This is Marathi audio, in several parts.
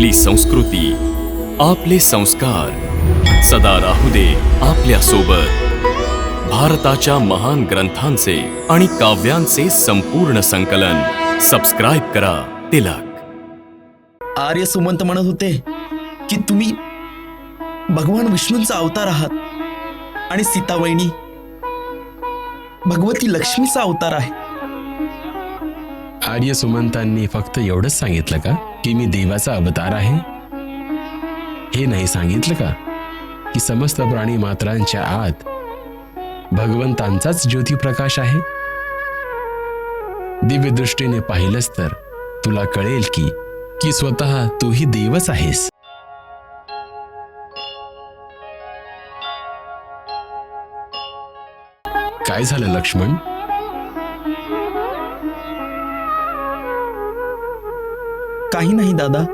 आपली संस्कृती आपले संस्कार. सदा राहू दे आपल्यासोबत भारताच्या महान ग्रंथांचे आणि काव्यांचे संपूर्ण संकलन. सबस्क्राईब करा तिलक. आर्य सुमंत म्हणत होते की तुम्ही भगवान विष्णूंचा अवतार आहात आणि सीतावहिनी भगवती लक्ष्मीचा अवतार आहे. आर्य सुमंतांनी फक्त एवढंच सांगितलं का? की मी देवाचा अवतार आहे? हे नाही सांगितलं का? की समस्त प्राणी मात्रांच्या आत भगवंतांचाच ज्योतिप्रकाश आहे? दिव्यदृष्टीने पाहिलंस तर तुला कळेल की की स्वतः तूही देवच आहेस. काय झालं लक्ष्मण? काही नाही दादा.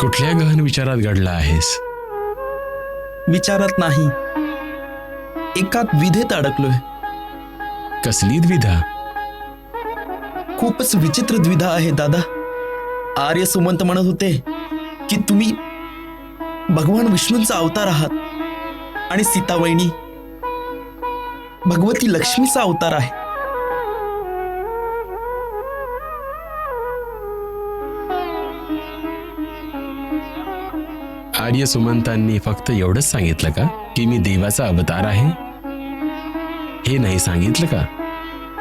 कुठल्या गहन विचारात घडला आहेस? विचारात नाही. एकात विधेत अडकलोय. कसली द्विधा? खूपच विचित्र द्विधा आहे दादा. आर्य सुमंत म्हणत होते की तुम्ही भगवान विष्णूंचा अवतार आहात आणि सीतावहिनी भगवती लक्ष्मीचा अवतार आहे. आर्य सुमंतांनी फक्त एवढंच सांगितलं का? की मी देवाचा अवतार आहे? हे नाही सांगितलं का?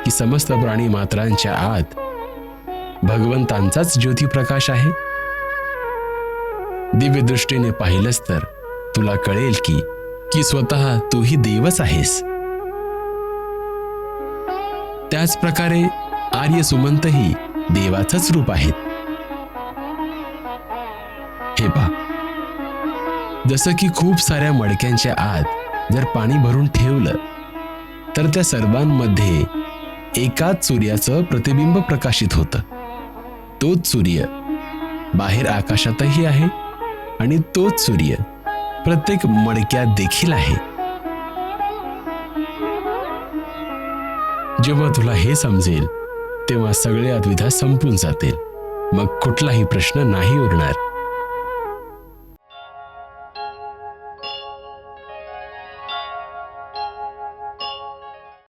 की समस्त प्राणी मात्रांच्या आत भगवंतांचाच ज्योतिप्रकाश आहे? दिव्यदृष्टीने पाहिलंच तर तुला कळेल की की स्वतः तूही देवच आहेस. त्याच प्रकारे आर्य सुमंतही देवाचंच रूप आहेत. हे पहा. जसं की खूप साऱ्या मडक्यांच्या आत जर पाणी भरून ठेवलं तर त्या सर्वांमध्ये एकाच सूर्याचं प्रतिबिंब प्रकाशित होतं. तोच सूर्य बाहेर आकाशातही आहे आणि तोच सूर्य प्रत्येक मडक्यात देखील आहे. जेव्हा तुला हे समजेल तेव्हा सगळे अद्विधा संपून जातील. मग कुठलाही प्रश्न नाही उरणार.